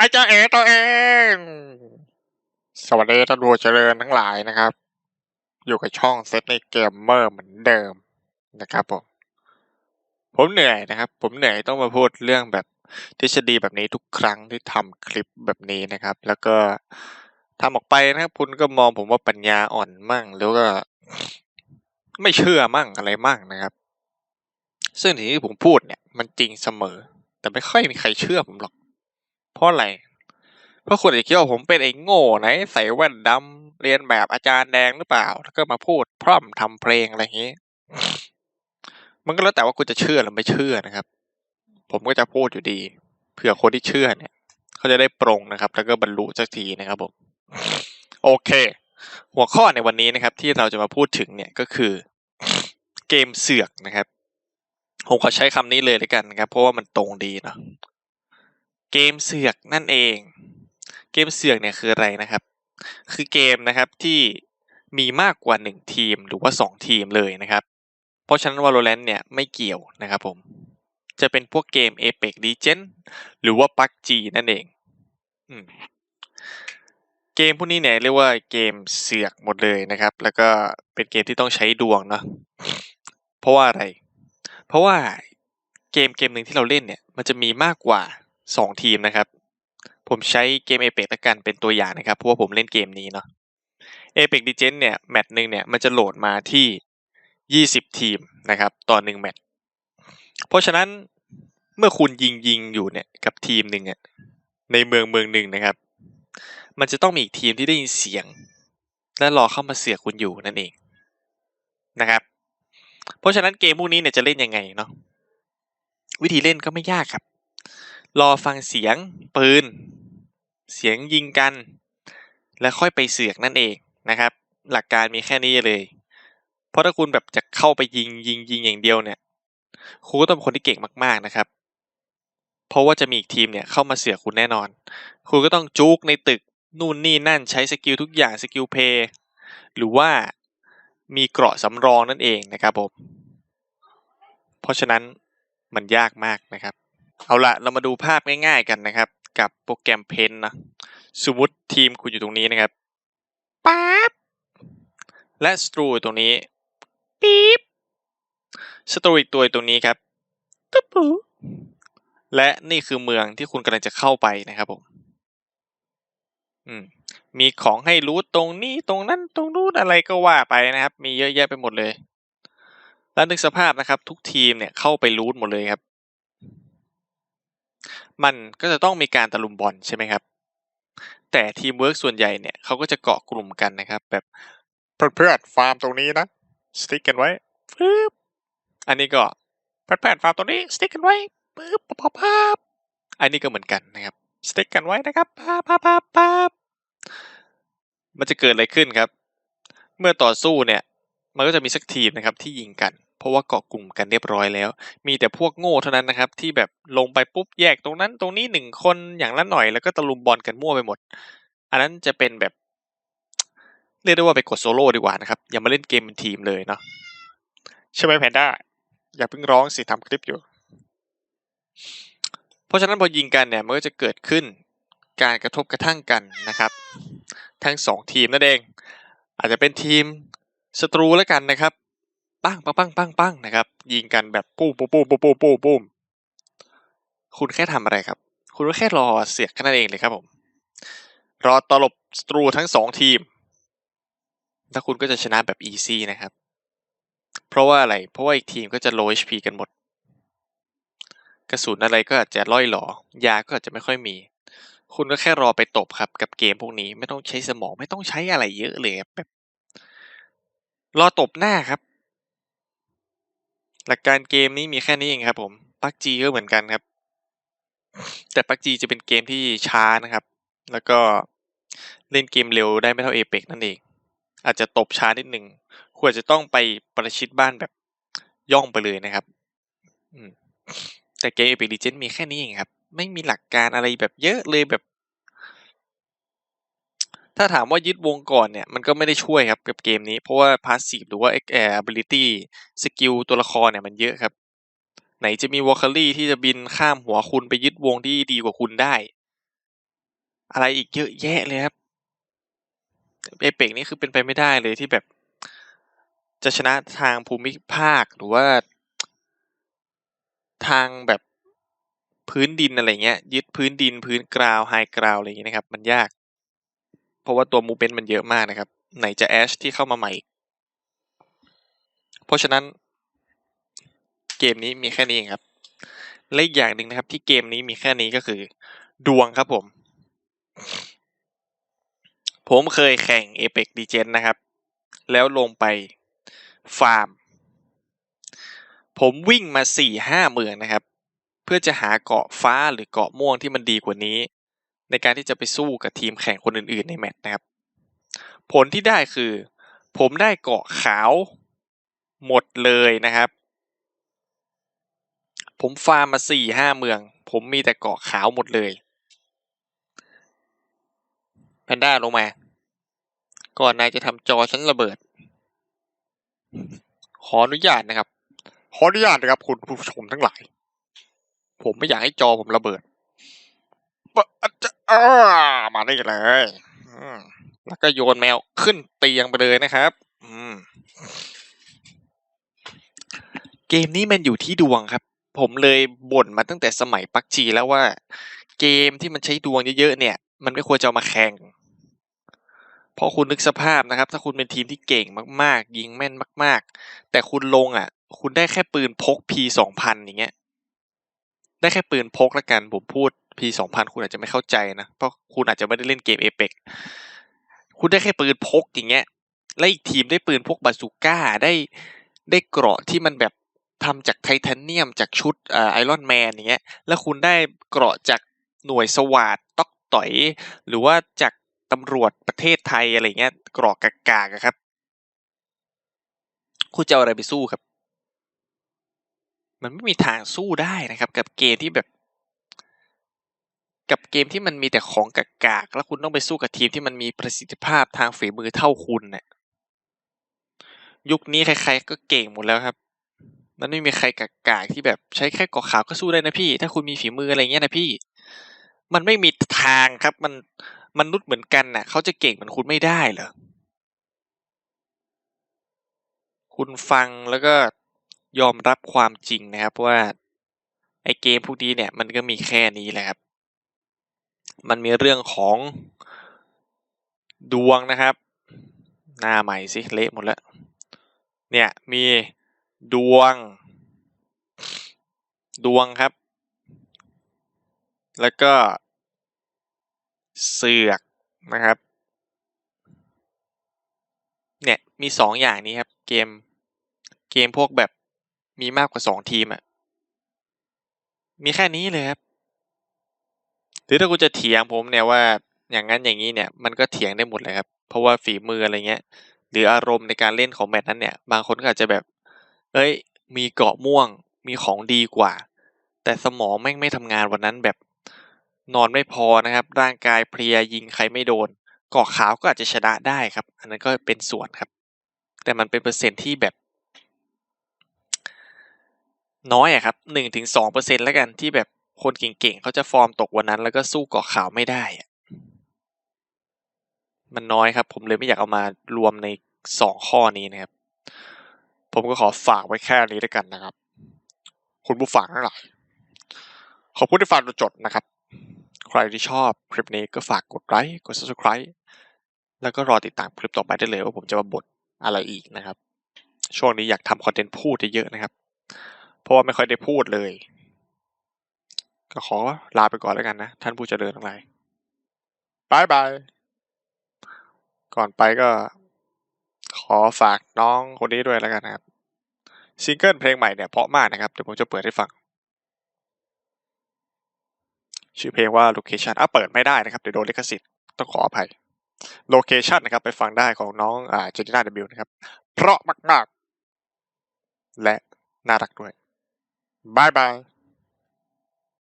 ไอาจาเอตัวเอง สวัสดีท่านผู้เจริญทั้งหลายนะครับ อยู่กับช่องเซตในเกมเมอร์เหมือนเดิมนะครับผม ผมเหนื่อยนะครับ ผมเหนื่อยต้องมาพูดเรื่องแบบทฤษฎีแบบนี้ทุกครั้งที่ทำคลิปแบบนี้นะครับ แล้วก็ทำออกไปนะครับคุณก็มองผมว่าปัญญาอ่อนมั่งหรือว่าไม่เชื่อมั่งอะไรมั่งนะครับ ซึ่งที่ผมพูดเนี่ย มันจริงเสมอ แต่ไม่ค่อยมีใครเชื่อผมหรอก เพราะอะไร เพราะคุณอาจจะคิดว่าผมเป็นไอ้โง่ไหนใส่แว่นดำเรียนแบบอาจารย์แดงหรือเปล่า แล้วก็มาพูดพร่ำทำเพลงอะไรอย่างนี้ มันก็แล้วแต่ว่าคุณจะเชื่อหรือไม่เชื่อนะครับ ผมก็จะพูดอยู่ดี เผื่อคนที่เชื่อเนี่ย เขาจะได้ปรงนะครับ แล้วก็บรรลุสักทีนะครับผม โอเค หัวข้อในวันนี้นะครับ ที่เราจะมาพูดถึงเนี่ยก็คือเกมเสือกนะครับผมขอใช้คำนี้เลยแล้วกันนะครับ เพราะว่ามันตรงดีเนาะ เกมเสือกนั่นเอง เกมเสือกเนี่ยคืออะไรนะครับ คือเกมนะครับที่มีมากกว่าหนึ่งทีมหรือว่าสองทีมเลยนะครับ เพราะฉะนั้น Valorant เนี่ยไม่เกี่ยวนะครับผม จะเป็นพวกเกม Apex Legends หรือว่า PUBG นั่นเองอเกมพวกนี้เนี่ยเรียกว่าเกมเสือกหมดเลยนะครับ แล้วก็เป็นเกมที่ต้องใช้ดวงเนาะเพราะว่าอะไร เพราะว่าเกมเกมหนึ่งที่เราเล่นเนี่ย มันจะมีมากกว่า สองทีมนะครับ ผมใช้เกม Apex ละกันเป็นตัวอย่างนะครับ เพราะว่าผมเล่นเกมนี้เนาะ Apex Legends เนี่ย แมตช์หนึ่งเนี่ย มันจะโหลดมาที่ยี่สิบทีมนะครับ ต่อหนึ่งแมตช์เพราะฉะนั้นเมื่อคุณยิงยิงอยู่เนี่ยกับทีมหนึ่งอะในเมืองเมืองหนึ่งนะครับ มันจะต้องมีอีกทีมที่ได้ยินเสียง และรอเข้ามาเสือกคุณอยู่นั่นเองนะครับ เพราะฉะนั้นเกมพวกนี้เนี่ยจะเล่นยังไงเนาะวิธีเล่นก็ไม่ยากครับ รอฟังเสียงปืน เสียงยิงกัน แล้วค่อยไปเสือกนั่นเองนะครับ หลักการมีแค่นี้เลย เพราะถ้าคุณแบบจะเข้าไปยิงยิงยิงอย่างเดียวเนี่ยคุณก็ต้องเป็นคนที่เก่งมาก ๆนะครับ เพราะว่าจะมีอีกทีมเนี่ยเข้ามาเสือกคุณแน่นอน คุณก็ต้องจุกในตึกนู่นนี่นั่นใช้สกิลทุกอย่างสกิลเพย์หรือว่ามีเกราะสำรองนั่นเองนะครับผม เพราะฉะนั้นมันยากมากนะครับ เอาละเรามาดูภาพง่ายๆกันนะครับ กับโปรแกรมเพนนะสมมติทีมคุณอยู่ตรงนี้นะครับป๊บและสตรูอยู่ตรงนี้ปี๊บสตรูอีกตัวอยู่ตรงนี้ครับตุ๊บปูและนี่คือเมืองที่คุณกำลังจะเข้าไปนะครับผมอืมมีของให้รู้ตรงนี้ตรงนั้นตรงนู้นอะไรก็ว่าไปนะครับ มีเยอะแยะไปหมดเลย แล้วนึกสภาพนะครับ ทุกทีมเนี่ยเข้าไปรูทหมดเลยครับ มันก็จะต้องมีการตะลุมบอลใช่ไหมครับ แต่ทีมเวิร์กส่วนใหญ่เนี่ยเขาก็จะเกาะกลุ่มกันนะครับ แบบเพื่อนๆฟาร์มตรงนี้นะสติ๊กกันไว้ปึ๊บอันนี้ก็เพื่อนๆฟาร์มตรงนี้สติ๊กกันไว้ปึ๊บปั๊บปั๊บปั๊บอันนี้ก็เหมือนกันนะครับสติ๊กกันไว้นะครับปั๊บปั๊บปั๊บปั๊บมันจะเกิดอะไรขึ้นครับ เมื่อต่อสู้เนี่ย มันก็จะมีสักทีมนะครับที่ยิงกัน เพราะว่าเกาะกลุ่มกันเรียบร้อยแล้ว มีแต่พวกโง่เท่านั้นนะครับ ที่แบบลงไปปุ๊บแยกตรงนั้นตรงนี้หนึ่งคนอย่างละหน่อยแล้วก็ตะลุมบอลกันมั่วไปหมด อันนั้นจะเป็นแบบ เรียกได้ว่าไปกดโซโล่ดีกว่านะครับ อย่ามาเล่นเกมเป็นทีมเลยเนาะใช่ไหมแพนด้าอย่าเพิ่งร้องสิทำคลิปอยู่ เพราะฉะนั้นพอยิงกันเนี่ยมันก็จะเกิดขึ้นการกระทบกระทั่งกันนะครับ ทั้งสองทีมนั่นเอง อาจจะเป็นทีมศัตรูแล้วกันนะครับ ปั้งปั้งปั้งปั้งปังนะครับ ยิงกันแบบปุ้มปุ้มปุ้มปุ้มปุ้มปุ้มปุ้มคุณแค่ทำอะไรครับ คุณก็แค่รอเสียกแค่นั้นเองเลยครับผม รอตลบศัตรูทั้งสองทีมถ้าคุณก็จะชนะแบบอีซี่นะครับ เพราะว่าอะไร เพราะว่าอีกทีมก็จะ low HP กันหมด กระสุนอะไรก็อาจจะล่อยหลอยาก็อาจจะไม่ค่อยมี คุณก็แค่รอไปตบครับ กับเกมพวกนี้ไม่ต้องใช้สมองไม่ต้องใช้อะไรเยอะเลยแบบรอตบหน้าครับ หลักการเกมนี้มีแค่นี้เองครับผมปักจีก็เหมือนกันครับ แต่ปักจีจะเป็นเกมที่ช้านะครับ แล้วก็เล่นเกมเร็วได้ไม่เท่าเอเปกนั่นเอง อาจจะตบช้านิดหนึ่งควรจะต้องไปประชิดบ้านแบบย่องไปเลยนะครับแต่เกมเอ e ป l ลีเจนมีแค่นี้เองครับ ไม่มีหลักการอะไรแบบเยอะเลยแบบ ถ้าถามว่ายึดวงก่อนเนี่ย มันก็ไม่ได้ช่วยครับกับเกมนี้ เพราะว่าพาสซีฟหรือว่าเอ่อ ability สกิลตัวละครเนี่ยมันเยอะครับ ไหนจะมีวอลคารี่ที่จะบินข้ามหัวคุณไปยึดวงที่ดีกว่าคุณได้ อะไรอีกเยอะแยะเลยครับเอเปกนี่คือเป็นไปไม่ได้เลยที่แบบ จะชนะทางภูมิภาคหรือว่า ทางแบบพื้นดินอะไรเงี้ย ยึดพื้นดินพื้นกราวไฮกราวอะไรอย่างเงี้ยนะครับ มันยาก ราะว่าตัวมูเ m นต์มันเยอะมากนะครับ ไหนจะแอชที่เข้ามาใหม่ เพราะฉะนั้น เกมนี้มีแค่นี้เองครับและอีกอย่างหนึ่งนะครับ ที่เกมนี้มีแค่นี้ก็คือ ดวงครับผม ผมเคยแข่ง Apex d g e n นะครับ แล้วลงไปฟาร์ม ผมวิ่งมาสี่ห้าเมืองนะครับ เพื่อจะหาเกาะฟ้าหรือเกาะม่วงที่มันดีกว่านี้ ในการที่จะไปสู้กับทีมแข่งคนอื่น ๆ ในแมตช์นะครับ ผลที่ได้คือ ผมได้เกาะขาวหมดเลยนะครับ ผมฟาร์มมาสี่ห้าเมือง ผมมีแต่เกาะขาวหมดเลยแพนด้าลงมา ก่อนนายจะทำจอฉันระเบิด ขออนุญาตนะครับ ขออนุญาตนะครับคุณผู้ชมทั้งหลาย ผมไม่อยากให้จอผมระเบิด อ้ามาได้เลยแล้วก็โยนแมวขึ้นเตียงไปเลยนะครับเกมนี้มันอยู่ที่ดวงครับ ผมเลยบ่นมาตั้งแต่สมัยปักจีแล้วว่า เกมที่มันใช้ดวงเยอะๆเนี่ย มันไม่ควรจะามาแข่งเพราะคุณนึกสภาพนะครับ ถ้าคุณเป็นทีมที่เก่งมากๆ ยิงแม่นมาก ๆ แต่คุณลงอะ คุณได้แค่ปืนพก P สองพันอย่างเงี้ย ได้แค่ปืนพกละกันผมพูด P สองพันคุณอาจจะไม่เข้าใจนะ เพราะคุณอาจจะไม่ได้เล่นเกมเอเปกคุณได้แค่ปืนพกอย่างเงี้ย และอีกทีมได้ปืนพกบาซูก้าได้ได้เกราะที่มันแบบทำจากไทเทเนียมจากชุดไอรอนแมนอย่างเงี้ย แล้วคุณได้เกราะจากหน่วยสวาดต็อกต่อย หรือว่าจากตำรวจประเทศไทยอะไรเงี้ยกรอกกากากครับ คุณจะเอาอะไรไปสู้ครับ มันไม่มีทางสู้ได้นะครับ กับเกมที่แบบ กับเกมที่มันมีแต่ของกากากแล้วคุณต้องไปสู้กับทีมที่มันมีประสิทธิภาพทางฝีมือเท่าคุณเนี่ยยุคนี้ใครๆก็เก่งหมดแล้วครับ มันไม่มีใครกากากที่แบบใช้แค่กาะขาวก็สู้ได้นะพี่ ถ้าคุณมีฝีมืออะไรเงี้ยนะพี่ มันไม่มีทางครับ มันมนุษย์เหมือนกันน่ะ เขาจะเก่งเหมือนคุณไม่ได้เหรอ คุณฟังแล้วก็ยอมรับความจริงนะครับว่าไอเกมพวกนี้เนี่ย มันก็มีแค่นี้แหละครับ มันมีเรื่องของดวงนะครับ หน้าใหม่สิเละหมดแล้ว เนี่ยมีดวง ดวงครับ แล้วก็เสือกนะครับ เนี่ยมีสองอย่างนี้ครับ เกมเกมพวกแบบมีมากกว่าสองทีมอะมีแค่นี้เลยครับ หรือถ้ากูจะเถียงผมเนี่ยว่าอย่างนั้นอย่างนี้เนี่ยมันก็เถียงได้หมดเลยครับ เพราะว่าฝีมืออะไรเงี้ย หรืออารมณ์ในการเล่นของแมตช์นั้นเนี่ย บางคนก็อาจจะแบบ เอ้ย มีเกาะม่วง มีของดีกว่า แต่สมองแม่งไม่ทำงานวันนั้นแบบ นอนไม่พอนะครับ ร่างกายเพลียยิงใครไม่โดนเกาะขาวก็อาจจะชนะได้ครับ อันนั้นก็เป็นส่วนครับ แต่มันเป็นเปอร์เซ็นที่แบบ น้อยอะครับหนึ่งถึงสองเปอร์เซ็นแล้วกันที่แบบ คนเก่งๆเขาจะฟอร์มตกวันนั้น แล้วก็สู้เกาะขาวไม่ได้มันน้อยครับ ผมเลยไม่อยากเอามารวมในสองข้อนี้นะครับ ผมก็ขอฝากไว้แค่นี้ด้วยกันนะครับ คุณผู้ฟังทั้งหลายขอบคุณที่ฟังจนจบนะครับ ใครที่ชอบคลิปนี้ก็ฝากกดไลค์กด subscribe แล้วก็รอติดตามคลิปต่อไปได้เลยว่าผมจะมาบทอะไรอีกนะครับ ช่วงนี้อยากทำคอนเทนต์พูดเยอะๆนะครับ เพราะว่าไม่ค่อยได้พูดเลย ก็ขอลาไปก่อนแล้วกันนะ ท่านผู้เจริญทั้งหลายบายบาย ก่อนไปก็ขอฝากน้องคนนี้ด้วยแล้วกันนะครับ ซิงเกิลเพลงใหม่เนี่ยเพราะมากนะครับ เดี๋ยวผมจะเปิดให้ฟัง ชื่อเพลงว่า location อะเปิดไม่ได้นะครับ เดี๋ยวโดนลิขสิทธิ์ต้องขออภัย location นะครับ ไปฟังได้ของน้องอ่าเจนิน่าเดบิวนะครับ เพราะมาก ๆ และน่ารักด้วยบายบาย